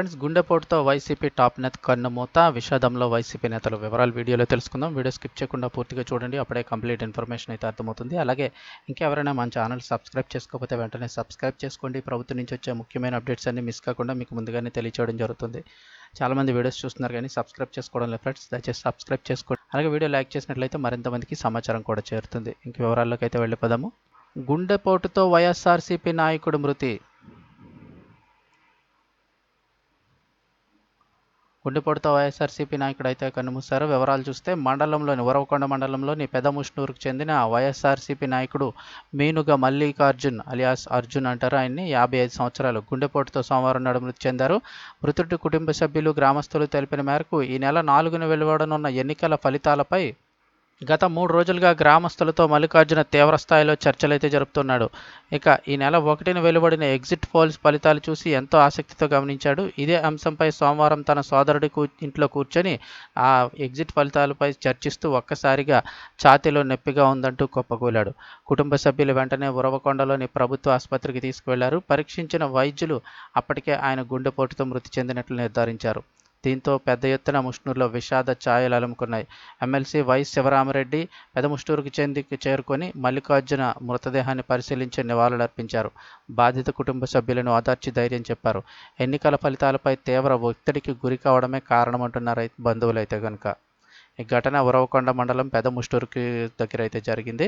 Friends గుండెపోటుతో YCP top నేత కన్నుమూత విషాదంలో YCP నేతలు వివరాలు వీడియోలో తెలుసుకుందాం. వీడియో స్కిప్ చేయకుండా పూర్తిగా చూడండి అప్పుడే కంప్లీట్ ఇన్ఫర్మేషన్ అయితే అర్థమవుతుంది. అలాగే ఇంకెవరైనా మన ఛానల్ సబ్స్క్రైబ్ చేసుకోకపోతే వెంటనే సబ్స్క్రైబ్ చేసుకోండి. ప్రభుత్వం నుంచి వచ్చే ముఖ్యమైన అప్డేట్స్ అన్ని మిస్ కాకుండా మీకు ముందుగానే తెలియచేయడం జరుగుతుంది. చాలామంది వీడియోస్ చూస్తున్నారు కానీ సబ్స్క్రైబ్ చేసుకోవడం లేదు ఫ్రెండ్స్ దయచేసి సబ్స్క్రైబ్ చేసుకోండి. అలాగే వీడియో లైక్ చేసినట్లయితే మరింత మందికి సమాచారం కూడా చేరుతుంది. ఇంక వివరాల్లోకి అయితే వెళ్ళిపోదాము. గుండెపోటుతో వైఎస్ఆర్సీపీ నాయకుడు మృతి. గుండెపోటుతో వైఎస్ఆర్సీపీ నాయకుడు అయితే కన్నుమూశారు. వివరాలు చూస్తే మండలంలోని ఉరవకొండ మండలంలోని పెదముష్ణూరుకు చెందిన వైఎస్ఆర్సీపీ నాయకుడు మీనుగ మల్లికార్జున్ అలియాస్ అర్జున్ అంటారు. ఆయన్ని యాభై ఐదు సంవత్సరాలు గుండెపోటుతో సోమవారం నాడు మృతి చెందారు. మృతుడి కుటుంబ సభ్యులు గ్రామస్తులు తెలిపిన మేరకు ఈ నెల నాలుగున వెలువడనున్న ఎన్నికల ఫలితాలపై గత మూడు రోజులుగా గ్రామస్తులతో మల్లికార్జున తీవ్రస్థాయిలో చర్చలైతే జరుపుతున్నాడు. ఇక ఈ నెల ఒకటిన వెలువడిన ఎగ్జిట్ పోల్స్ ఫలితాలు చూసి ఎంతో ఆసక్తితో గమనించాడు. ఇదే అంశంపై సోమవారం తన సోదరుడి కూ ఇంట్లో కూర్చొని ఆ ఎగ్జిట్ ఫలితాలపై చర్చిస్తూ ఒక్కసారిగా ఛాతీలో నొప్పిగా ఉందంటూ కుప్పకూలాడు. కుటుంబ సభ్యులు వెంటనే ఉరవకొండలోని ప్రభుత్వ ఆసుపత్రికి తీసుకువెళ్ళారు. పరీక్షించిన వైద్యులు అప్పటికే ఆయన గుండెపోటుతో మృతి చెందినట్లు నిర్ధారించారు. దీంతో పెద్ద ఎత్తున ముష్ణూరులో విషాద ఛాయలు అలుముకున్నాయి. ఎమ్మెల్సీ వై శివరామరెడ్డి పెదముష్నూరుకు చెంది చేరుకొని మల్లికార్జున మృతదేహాన్ని పరిశీలించి నివాళులర్పించారు. బాధిత కుటుంబ సభ్యులను ఓదార్చి ధైర్యం చెప్పారు. ఎన్నికల ఫలితాలపై తీవ్ర ఒత్తిడికి గురి కావడమే కారణమంటున్నారు బంధువులైతే కనుక ఈ ఘటన ఉరవకొండ మండలం పెదముష్టూరుకి దగ్గర అయితే జరిగింది.